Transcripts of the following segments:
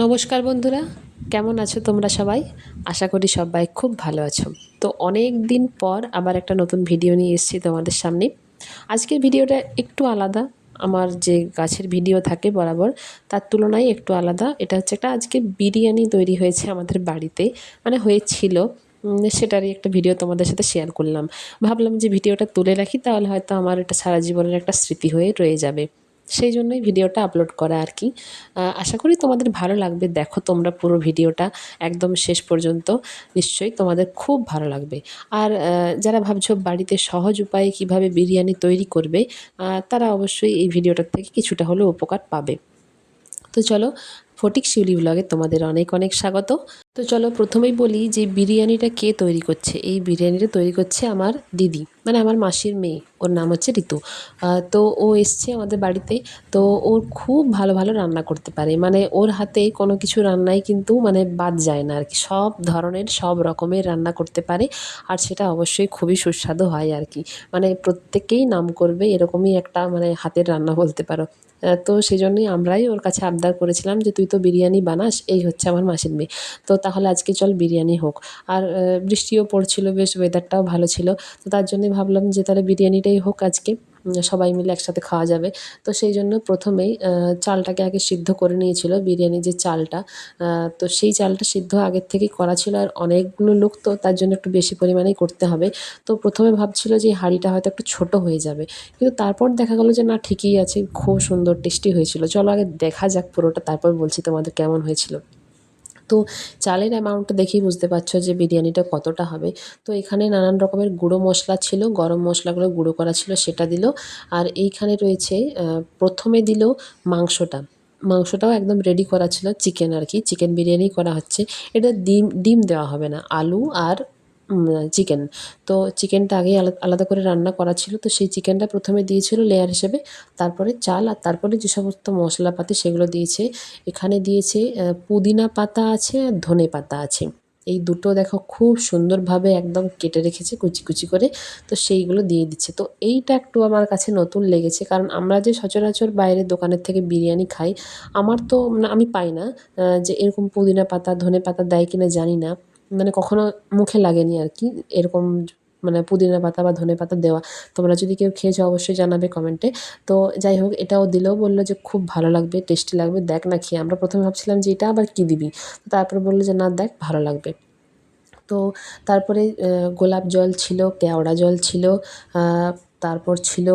নমস্কার বন্ধুরা, কেমন আছো তোমরা সবাই? আশা করি সবাই খুব ভালো আছো। তো অনেক দিন পর আবার একটা নতুন ভিডিও নিয়ে এসেছি তোমাদের সামনে। আজকের ভিডিওটা একটু আলাদা, আমার যে গাছের ভিডিও থাকে বরাবর, তার তুলনায় একটু আলাদা। এটা হচ্ছে একটা আজকে বিরিয়ানি তৈরি হয়েছে আমাদের বাড়িতে মানে হয়েছিল সেটারই একটা ভিডিও তোমাদের সাথে শেয়ার করলাম। ভাবলাম যে ভিডিওটা তুলে রাখি, তাহলে হয়তো আমার এটা সারা জীবনের একটা স্মৃতি হয়ে রয়ে যাবে। সেই জন্যই ভিডিওটা আপলোড করা আর কি আশা করি তোমাদের ভালো লাগবে। দেখো তোমরা পুরো ভিডিওটা একদম শেষ পর্যন্ত। নিশ্চয়ই তোমাদের খুব ভালো লাগবে। আর যারা ভাবছ বাড়িতে সহজ উপায়ে কীভাবে বিরিয়ানি তৈরি করবে তারা অবশ্যই এই ভিডিওটার থেকে কিছুটা হলেও উপকার পাবে। তো চলো ফটিক শিউলি ব্লগে তোমাদের অনেক অনেক স্বাগত। তো চলো প্রথমেই বলি যে বিরিয়ানিটা কে তৈরি করছে? এই বিরিয়ানিটা তৈরি করছে আমার দিদি মানে আমার মাসির মেয়ে। ওর নাম হচ্ছে ঋতু। তো ও এসছে আমাদের বাড়িতে। তো ওর খুব ভালো ভালো রান্না করতে পারে। মানে ওর হাতে কোনো কিছু রান্নাই কিন্তু মানে বাদ যায় না আর কি সব ধরনের, সব রকমের রান্না করতে পারে। আর সেটা অবশ্যই খুবই সুস্বাদু হয় আর কি মানে প্রত্যেকেই নাম করবে এরকমই একটা মানে হাতের রান্না বলতে পারো। তো সেই জন্যই আমরাই ওর কাছে আবদার করেছিলাম যে, তুই তো বিরিয়ানি বানাস, এই হচ্ছে আমার মাসির মেয়ে। তো তাহলে আজকে চল বিরিয়ানি হোক। আর বৃষ্টিও পড়ছিল, বেশ ওয়েদারটাও ভালো ছিল। তো তার জন্যই ভাবলাম যে, তাহলে বিরিয়ানিটাই হোক আজকে। সবাই মিলে একসাথে খাওয়া যাবে। তো সেই জন্য প্রথমেই চালটাকে আগে সিদ্ধ করে নিয়েছিল, বিরিয়ানি যে চালটা। তো সেই চালটা সিদ্ধ আগের থেকেই করা ছিল আর অনেকগুলো লোক তো তার জন্য একটু বেশি পরিমাণেই করতে হবে। তো প্রথমে ভাবছিল যে হাঁড়িটা হয়তো একটু ছোট হয়ে যাবে। কিন্তু তারপর দেখা গেলো যে না, ঠিকই আছে, খুব সুন্দর, টেস্টি হয়েছিল। চলো আগে দেখা যাক পুরোটা, তারপর বলছি তোমাদের কেমন হয়েছিল। তো চালের অ্যামাউন্টটা দেখেই বুঝতে পারছ যে বিরিয়ানিটা কতটা হবে। তো এখানে নানান রকমের গুঁড়ো মশলা ছিল, গরম মশলাগুলো গুঁড়ো করা ছিল, সেটা দিল। আর এইখানে রয়েছে প্রথমে দিল মাংসটা। মাংসটাও একদম রেডি করা ছিল চিকেন আর কি। চিকেন বিরিয়ানি করা হচ্ছে। এটা ডিম ডিম দেওয়া হবে না, আলু আর চিকেন তো চিকেনটা আগেই আলাদা করে রান্না করা ছিল, তো সেই চিকেনটা প্রথমে দিয়েছিল লেয়ার হিসেবে, তারপরে চাল আর তারপরে যে সমস্ত মশলাপাতি সেগুলো দিয়েছে, এখানে দিয়েছে পুদিনা পাতা আছে আর ধনে পাতা আছে। এই দুটো দেখো খুব সুন্দরভাবে একদম কেটে রেখেছে কুচি কুচি করে, তো সেইগুলো দিয়ে দিচ্ছে। তো এইটা একটু আমার কাছে নতুন লেগেছে, কারণ আমরা যে সচরাচর বাইরের দোকানের থেকে বিরিয়ানি খাই, আমার তো মানে আমি পাই না যে এরকম পুদিনা পাতা, ধনে পাতা দেয় কিনা জানি না। মানে কখনো মুখে লাগেনি আর কি, এরকম মানে পুদিনা পাতা বা ধনে পাতা দেওয়া। তোমরা যদি কেউ খেয়েছো, অবশ্যই জানাবে কমেন্টে। তো যাই হোক, এটাও দিলেও বলল যে খুব ভালো লাগবে, টেস্টি লাগবে, দেখ না খেয়ে। আমরা প্রথমে ভাবছিলাম যে এটা আবার কী দিবি? তারপর বলল যে না, দেখ, ভালো লাগবে। তো তারপরে গোলাপ জল ছিল, কেওড়া জল ছিল তারপর ছিল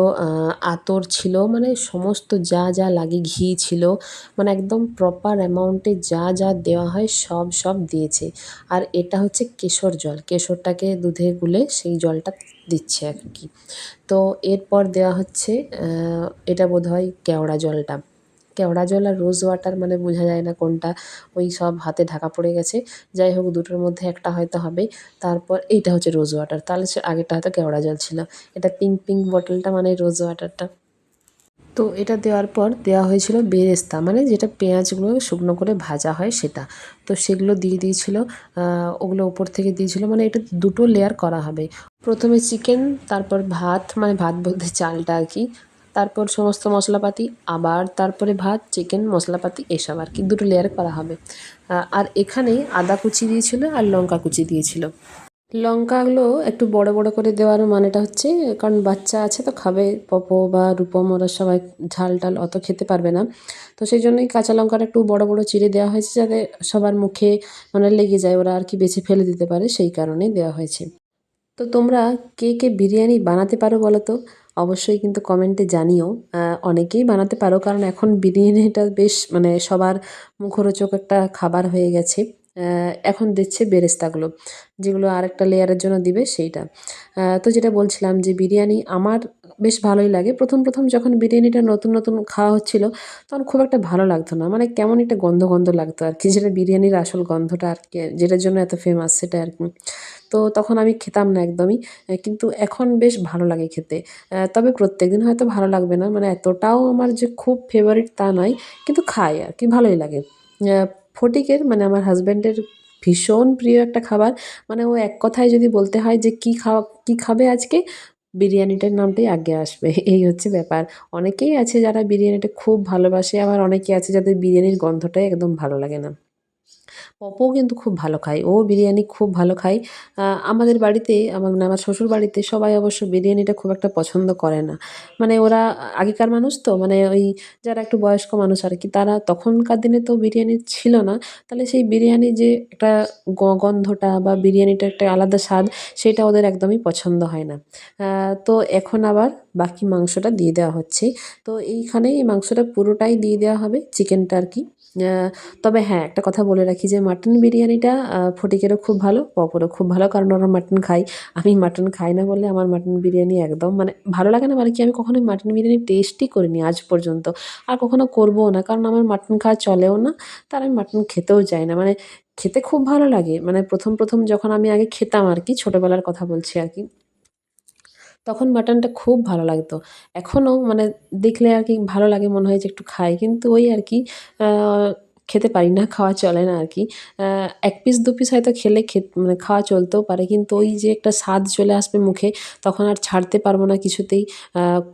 আতর ছিল মানে সমস্ত যা যা লাগে ঘি ছিল মানে একদম প্রপার অ্যামাউন্টে যা যা দেওয়া হয় সব সব দিয়েছে। আর এটা হচ্ছে কেশর জল, কেশরটাকে দুধে গুলে সেই জলটা দিচ্ছে আর কি। তো এরপর দেওয়া হচ্ছে এটা বোধ হয় কেওড়া জলটা। কেওড়া জল আর রোজ ওয়াটার মানে বোঝা যায় না কোনটা, ওই সব হাতে ঢাকা পড়ে গেছে। যাই হোক, দুটোর মধ্যে একটা হয়তো হবে। তারপর এইটা হচ্ছে রোজ ওয়াটার। তাহলে সে আগেরটা হয়তো কেওড়া জল ছিল। এটা পিঙ্ক পিঙ্ক বটলটা মানে রোজ ওয়াটারটা। তো এটা দেওয়ার পর দেওয়া হয়েছিল বেরেস্তা মানে যেটা পেঁয়াজগুলো শুকনো করে ভাজা হয় সেটা। তো সেগুলো দিয়ে দিয়েছিল ওগুলো ওপর থেকে দিয়েছিল মানে এটা দুটো লেয়ার করা হবে। প্রথমে চিকেন তারপর ভাত মানে ভাত বলতে চালটা আর কি। তারপর সমস্ত মশলাপাতি, আবার তারপরে ভাত চিকেন মশলাপাতি, এসব আর কি। দুটো লেয়ার করা হবে। আর এখানে আদা কুচি দিয়েছিল আর লঙ্কা কুচি দিয়েছিল। লঙ্কাগুলো একটু বড় বড় করে দেওয়ার মানেটা হচ্ছে, কারণ বাচ্চা আছে তো খাবে, পপো বা রূপম, ওরা সবাই ঝাল টাল অত খেতে পারবে না। তো সেই জন্যই কাঁচা লঙ্কাটা একটু বড় বড় চিড়ে দেওয়া হয়েছে যাতে সবার মুখে মানে লেগে যায়, ওরা আর কি বেছে ফেলে দিতে পারে, সেই কারণে দেওয়া হয়েছে। তো তোমরা কে কে বিরিয়ানি বানাতে পারো বলো তো? অবশ্যই কিন্তু কমেন্টে জানিও। অনেকেই বানাতে পারো, কারণ এখন বিরিয়ানিটা বেশ মানে সবার মুখরোচক একটা খাবার হয়ে গেছে। এখন দিচ্ছে বেরেস্তাগুলো, যেগুলো আরেকটা লেয়ারের জন্য দিবে সেইটা। তো যেটা বলছিলাম যে বিরিয়ানি আমার বেশ ভালোই লাগে। প্রথম প্রথম যখন বিরিয়ানিটা নতুন নতুন খাওয়া হচ্ছিল, তখন খুব একটা ভালো লাগতো না। মানে কেমন একটা গন্ধ গন্ধ লাগতো আর কি, যেটা বিরিয়ানির আসল গন্ধটা আর কি, যেটার জন্য এত ফেমাস সেটা আর কি। তো তখন আমি খেতাম না একদমই কিন্তু এখন বেশ ভালো লাগে খেতে। তবে প্রত্যেক দিন হয়তো ভালো লাগবে না মানে এতটাও আমার যে খুব ফেভারিট তা নয়, কিন্তু খাই আর কি, ভালোই লাগে। ফটিকের মানে আমার হাজব্যান্ডের ভীষণ প্রিয় একটা খাবার মানে ও এক কথায় যদি বলতে হয় যে, কী খাওয়া কী খাবে আজকে? বিরিয়ানিটার নামটাই আগে আসবে, এই হচ্ছে ব্যাপার। অনেকেই আছে যারা বিরিয়ানিটা খুব ভালোবাসে, আবার অনেকে আছে যাদের বিরিয়ানির গন্ধটাই একদম ভালো লাগে না। পপও কিন্তু খুব ভালো খায়, ও বিরিয়ানি খুব ভালো খায়। আমাদের বাড়িতে, আমার মানে আমার শ্বশুর বাড়িতে সবাই অবশ্য বিরিয়ানিটা খুব একটা পছন্দ করে না। মানে ওরা আগেকার মানুষ তো মানে ওই যারা একটু বয়স্ক মানুষ আর কি, তারা তখনকার দিনে তো বিরিয়ানি ছিল না। তাহলে সেই বিরিয়ানির যে একটা গন্ধটা বা বিরিয়ানিটা একটা আলাদা স্বাদ, সেটা ওদের একদমই পছন্দ হয় না। তো এখন আবার বাকি মাংসটা দিয়ে দেওয়া হচ্ছে। তো এইখানে এই মাংসটা পুরোটাই দিয়ে দেওয়া হবে, চিকেনটা আর কি। তবে হ্যাঁ একটা কথা বলে রাখি যে মাটন বিরিয়ানিটা ফটিকেরও খুব ভালো, পপরও খুব ভালো, কারণ ওরা মাটন খাই আমি মাটন খাই না বলে আমার মাটন বিরিয়ানি একদম মানে ভালো লাগে না মানে কি আমি কখনোই মাটন বিরিয়ানি টেস্টই করিনি আজ পর্যন্ত। আর কখনো করবও না, কারণ আমার মাটন খাওয়া চলেও না, তার আমি মাটন খেতেও চাই না। মানে খেতে খুব ভালো লাগে। মানে প্রথম প্রথম যখন আমি আগে খেতাম আর কি, ছোটোবেলার কথা বলছি আর কি তখন মাটনটা খুব ভালো লাগতো। এখনও মানে দেখলে আর কি ভালো লাগে, মনে হয় যে একটু খাই। কিন্তু ওই আর কি খেতে পারি না, খাওয়া চলে না আর কি এক পিস দু পিস হয়তো খেলে মানে খাওয়া চলতেও পারে, কিন্তু ওই যে একটা স্বাদ চলে আসবে মুখে, তখন আর ছাড়তে পারব না কিছুতেই।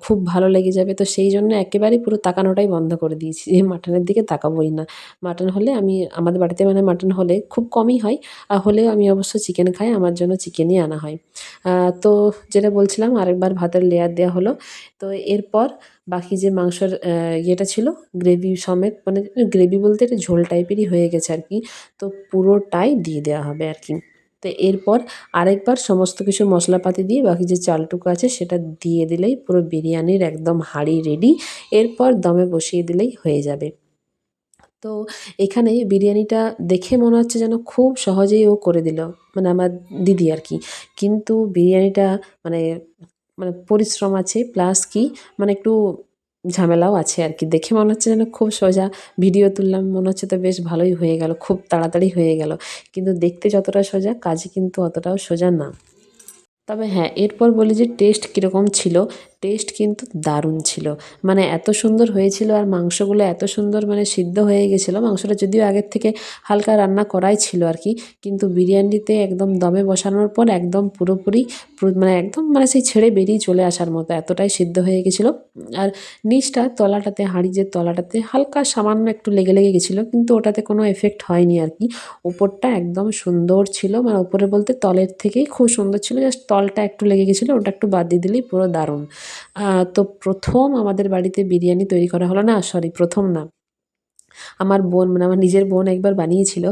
খুব ভালো লেগে যাবে। তো সেই জন্য একেবারেই পুরো তাকানোটাই বন্ধ করে দিয়েছি যে মাটনের দিকে তাকাবোই না। মাটন হলে আমি, আমাদের বাড়িতে মানে মাটন হলে খুব কমই হয়, আর হলেও আমি অবশ্য চিকেন খাই, আমার জন্য চিকেনই আনা হয়। তো যেটা বলছিলাম, আরেকবার ভাতের লেয়ার দেওয়া হলো। তো এরপর বাকি যে মাংসর ইয়েটা ছিল গ্রেভি সমেত মানে গ্রেভি বলতে এটা ঝোল টাইপেরই হয়ে গেছে আর কি। তো পুরোটাই দিয়ে দেওয়া হবে আর কি। তো এরপর আরেকবার সমস্ত কিছু মশলাপাতি দিয়ে বাকি যে চালটুকু আছে সেটা দিয়ে দিলেই পুরো বিরিয়ানির একদম হাঁড়ি রেডি এরপর দমে বসিয়ে দিলেই হয়ে যাবে। তো এখানে বিরিয়ানিটা দেখে মনে হচ্ছে যেন খুব সহজেই ও করে দিল মানে আমার দিদি আর কি। কিন্তু বিরিয়ানিটা মানে মানে পরিশ্রম আছে প্লাস কি মানে একটু ঝামেলাও আছে আর কি। দেখে মনে হচ্ছে যেন খুব সোজা ভিডিও তুললাম, মনে হচ্ছে তো বেশ ভালোই হয়ে গেল, খুব তাড়াতাড়ি হয়ে গেল। কিন্তু দেখতে যতটা সোজা কাজে কিন্তু অতটাও সোজা না। তবে হ্যাঁ এরপর বলি যে টেস্ট কীরকম ছিল টেস্ট কিন্তু দারুণ ছিল। মানে এত সুন্দর হয়েছিল আর মাংসগুলো এত সুন্দর মানে সিদ্ধ হয়ে গেছিল। মাংসটা যদিও আগের থেকে হালকা রান্না করাই ছিল আর কি, কিন্তু বিরিয়ানিতে একদম দমে বসানোর পর একদম পুরোপুরি মানে একদম মানে সেই ছেড়ে বেরিয়ে চলে আসার মতো, এতটাই সিদ্ধ হয়ে গেছিল। আর নিচটা তলাটাতে হাঁড়ি যে তলাটাতে হালকা সামান্য একটু লেগে লেগে গেছিল, কিন্তু ওটাতে কোনো এফেক্ট হয়নি আর কি। ওপরটা একদম সুন্দর ছিল মানে ওপরে বলতে তলের থেকেই খুব সুন্দর ছিল জাস্ট তলটা একটু লেগে গেছিল, ওটা একটু বাদ দিয়ে দিলেই পুরো দারুণ। তো প্রথম আমাদের বাড়িতে বিরিয়ানি তৈরি করা হলো না? সরি প্রথম না। আমার বোন মানে আমার নিজের বোন একবার বানিয়েছিল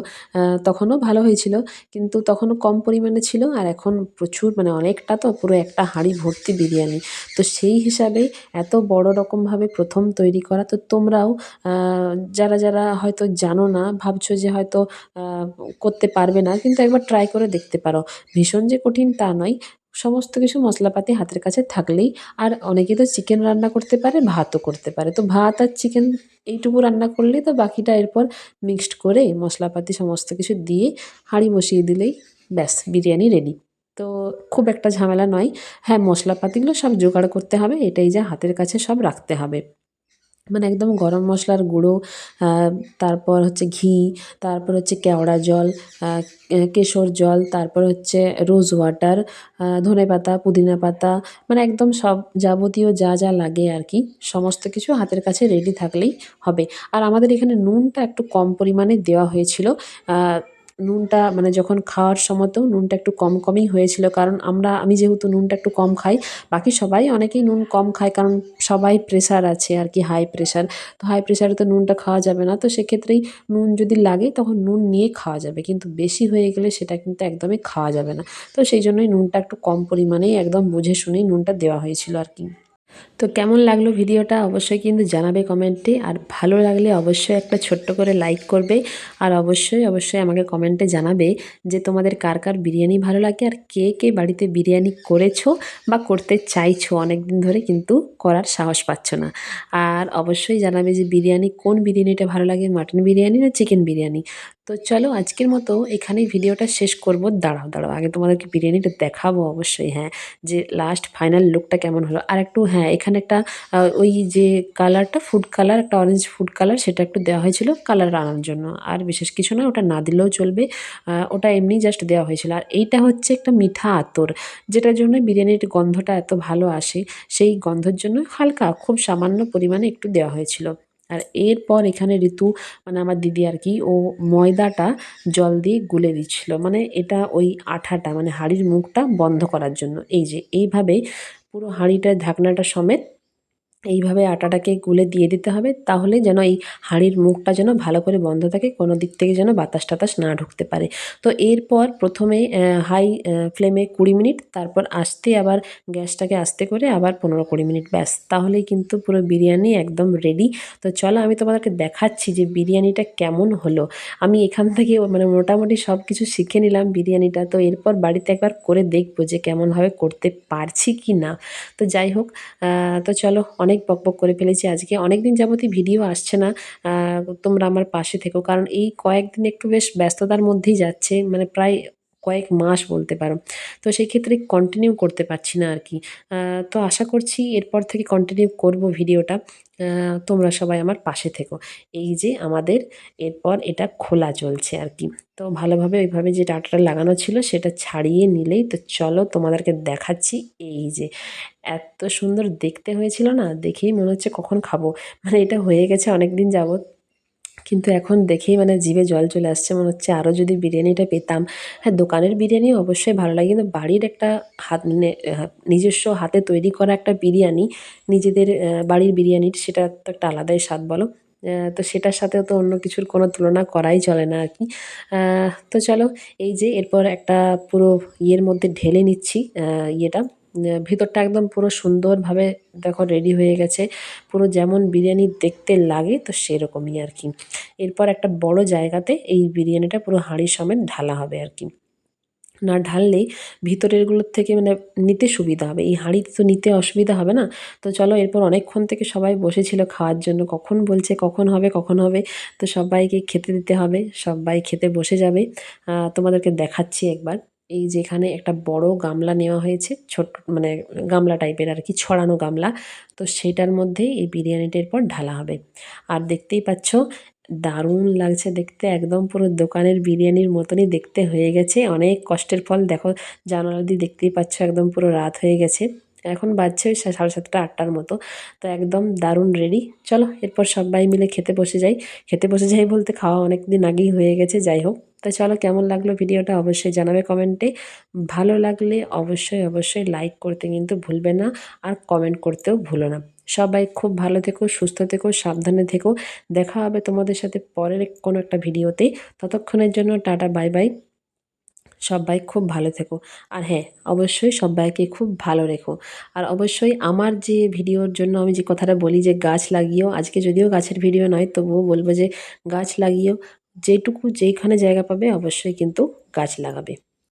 তখনও ভালো হয়েছিল, কিন্তু তখনও কম পরিমাণে ছিল আর এখন প্রচুর মানে অনেকটা তো, পুরো একটা হাঁড়ি ভর্তি বিরিয়ানি। তো সেই হিসাবে এত বড় রকমভাবে প্রথম তৈরি করা, তো তোমরাও যারা যারা হয়তো জানো না, ভাবছ যে হয়তো করতে পারবে না, কিন্তু একবার ট্রাই করে দেখতে পারো। ভীষণ যে কঠিন তা নয় সমস্ত কিছু মশলাপাতি হাতের কাছে থাকলেই, আর অনেকে তো চিকেন রান্না করতে পারে, ভাতও করতে পারে। তো ভাত আর চিকেন এইটুকু রান্না করলেই তো বাকিটা এরপর মিক্সড করে মশলাপাতি সমস্ত কিছু দিয়ে হাঁড়ি বসিয়ে দিলেই ব্যাস, বিরিয়ানি রেডি তো খুব একটা ঝামেলা নয়। হ্যাঁ মশলাপাতিগুলো সব জোগাড় করতে হবে, এটাই যা হাতের কাছে সব রাখতে হবে। মানে একদম গরম মশলার গুঁড়ো তারপর হচ্ছে ঘি, তারপর হচ্ছে কেওড়া জল কেশর জল, তারপর হচ্ছে রোজ ওয়াটার ধনে পাতা, পুদিনা পাতা মানে একদম সব যাবতীয় যা যা লাগে আর কি, সমস্ত কিছু হাতের কাছে রেডি থাকলেই হবে। আর আমাদের এখানে নুনটা একটু কম পরিমাণে দেওয়া হয়েছিল নুনটা মানে যখন খাওয়ার সময়তেও নুনটা একটু কম কমই হয়েছিল, কারণ আমরা, আমি যেহেতু নুনটা একটু কম খাই, বাকি সবাই অনেকেই নুন কম খায়, কারণ সবাই প্রেশার আছে আর কি হাই প্রেশার তো হাই প্রেশারে তো নুনটা খাওয়া যাবে না, তো সেক্ষেত্রেই নুন যদি লাগে তখন নুন নিয়ে খাওয়া যাবে, কিন্তু বেশি হয়ে গেলে সেটা কিন্তু একদমই খাওয়া যাবে না। তো সেই জন্যই নুনটা একটু কম পরিমাণেই একদম বুঝে শুনেই নুনটা দেওয়া হয়েছিল আর কি। তো কেমন লাগল ভিডিওটা অবশ্যই কিন্তু জানাবে কমেন্টে, আর ভালো লাগলে অবশ্যই একটা ছোট্ট করে লাইক করবে, আর অবশ্যই অবশ্যই আমাকে কমেন্টে জানাবে যে তোমাদের কার কার বিরিয়ানি ভালো লাগে, আর কে কে বাড়িতে বিরিয়ানি করেছ বা করতে চাইছো। অনেক দিন ধরে কিন্তু করার সাহস পাচ্ছ না। আর অবশ্যই জানাবে যে বিরিয়ানি কোন বিরিয়ানিটা ভালো লাগে, মাটন বিরিয়ানি না চিকেন বিরিয়ানি? তো চলো আজকের মতো এখানেই ভিডিওটা শেষ করব। দাঁড়াও দাঁড়াও, আগে তোমাদেরকে বিরিয়ানিটা দেখাবো অবশ্যই হ্যাঁ। যে লাস্ট ফাইনাল লুকটা কেমন হলো। আর একটু হ্যাঁ এখানে একটা ওই যে কালারটা ফুড কালার একটা অরেঞ্জ ফুড কালার সেটা একটু দেওয়া হয়েছিল কালার আনার জন্য। আর বিশেষ কিছু না, ওটা না দিলেও চলবে। ওটা এমনি জাস্ট দেওয়া হয়েছিল। আর এইটা হচ্ছে একটা মিঠা আতর, যেটার জন্য বিরিয়ানির গন্ধটা এত ভালো আসে, সেই গন্ধের জন্য হালকা, খুব সামান্য পরিমাণে একটু দেওয়া হয়েছিল। আর এরপর এখানে ঋতু মানে আমার দিদি আর কি, ও ময়দাটা জল দিয়ে গুলে দিচ্ছিল। মানে এটা ওই আঠাটা মানে হাড়ির মুখটা বন্ধ করার জন্য। এই যে, এইভাবে পুরো হাঁড়িটার ঢাকনাটা সমেত এইভাবে আটাটাকে গুলে দিয়ে দিতে হবে, তাহলে যেন এই হাঁড়ির মুখটা যেন ভালো করে বন্ধ থাকে, কোনো দিক থেকে যেন বাতাস টাতাস না ঢুকতে পারে। তো এরপর প্রথমে হাই ফ্লেমে কুড়ি মিনিট, তারপর আস্তে আবার গ্যাসটাকে আস্তে করে আবার পনেরো কুড়ি মিনিট, ব্যাস, তাহলেই কিন্তু পুরো বিরিয়ানি একদম রেডি তো চলো আমি তোমাদেরকে দেখাচ্ছি যে বিরিয়ানিটা কেমন হলো। আমি এখান থেকে মানে মোটামুটি সব কিছু শিখে নিলাম বিরিয়ানিটা, তো এরপর বাড়িতে একবার করে দেখব যে কেমনভাবে করতে পারছি কি না তো যাই হোক তো চলো অনেক বকবক করে ফেলেছি। আজকে অনেক দিন যাবতই ভিডিও আসছে না। তোমরা আমার পাশে থেকো। কারণ এই কয়েকদিন একটু বেশ ব্যস্ততার মধ্যেই যাচ্ছে। মানে প্রায় কয়েক মাস বলতে পারো। তো সেই ক্ষেত্রে কন্টিনিউ করতে পারছি না আর কি তো আশা করছি এরপর থেকে কন্টিনিউ করব ভিডিওটা। তোমরা সবাই আমার পাশে থেকো। এই যে আমাদের এরপর এটা খোলা চলছে আর কি তো ভালোভাবে ওইভাবে যে ডাটাটা লাগানো ছিল সেটা ছাড়িয়ে নিলেই তো চলো তোমাদেরকে দেখাচ্ছি। এই যে এত সুন্দর দেখতে হয়েছিল না? দেখেই মনে হচ্ছে কখন খাব। মানে এটা হয়ে গেছে অনেক দিন যাবৎ। কিন্তু এখন দেখেই মানে জিভে জল চলে আসছে। মনে হচ্ছে আরও যদি বিরিয়ানিটা পেতাম। হ্যাঁ দোকানের বিরিয়ানি অবশ্যই ভালো লাগে কিন্তু বাড়ির একটা হাত মানে নিজস্ব হাতে তৈরি করা একটা বিরিয়ানি, নিজেদের বাড়ির বিরিয়ানির সেটা তো একটা আলাদাই স্বাদ বলো। তো সেটার সাথেও তো অন্য কিছুর কোনো তুলনা করাই চলে না আর কি। তো চলো, এই যে এরপর একটা পুরো ইয়ের মধ্যে ঢেলে নিচ্ছি ইয়েটা। ভিতরটা একদম পুরো সুন্দরভাবে দেখো রেডি হয়ে গেছে। পুরো যেমন বিরিয়ানি দেখতে লাগে, তো সেরকমই আর কি। এরপর একটা বড় জায়গাতে এই বিরিয়ানিটা পুরো হাঁড়ি সমেত ঢালা হবে আর কি। না ঢাললেই ভিতরেরগুলোর থেকে মানে নিতে সুবিধা হবে। এই হাঁড়িতে তো নিতে অসুবিধা হবে না। তো চলো এরপর অনেকক্ষণ থেকে সবাই বসেছিল খাওয়ার জন্য। কখন বলছে, কখন হবে কখন হবে? তো সবাইকে খেতে দিতে হবে। সবাই খেতে বসে যাবে। তোমাদেরকে দেখাচ্ছি একবার। এই যেখানে একটা বড় গামলা নেওয়া হয়েছে, ছোট মানে গামলা টাইপের আর কি, ছড়ানো গামলা। তো সেটার মধ্যেই এই বিরিয়ানিটার পর ঢালা হবে। আর দেখতেই পাচ্ছ, দারুণ লাগছে দেখতে, একদম পুরো দোকানের বিরিয়ানির মতনই দেখতে হয়ে গেছে। অনেক কষ্টের ফল, দেখো, জানালা দিয়ে দেখতেই পাচ্ছ, একদম পুরো রাত হয়ে গেছে। এখন বাজছে ওই সাড়ে সাতটা, আটটার মতো। তো একদম দারুণ রেডি। চলো, এরপর সবাই মিলে খেতে বসে যাই। খেতে বসে যাই বলতে খাওয়া অনেক দিন আগেই হয়ে গেছে, যাই হোক। তো চলো, কেমন লাগল ভিডিওটা অবশ্যই জানাবে কমেন্টে। ভালো লাগলে অবশ্যই অবশ্যই লাইক করতে কিন্তু ভুলবে না আর কমেন্ট করতেও ভুলো না। সবাই খুব ভালো থেকো, সুস্থ থেকো, সাবধানে থেকো। দেখা হবে তোমাদের সাথে পরের কোনো একটা ভিডিওতে। ততক্ষণের জন্য টাটা, বাই বাই। সবাই খুব ভালো থেকো। আর হ্যাঁ অবশ্যই সবাইকে খুব ভালো রেখো। আর অবশ্যই আমার যে ভিডিওর জন্য আমি যে কথাটা বলি যে গাছ লাগিয়েও, আজকে যদিও গাছের ভিডিও নয়, তবুও বলব যে গাছ লাগিয়েও যেটুকু যেইখানে জায়গা পাবে, অবশ্যই কিন্তু গাছ লাগাবে।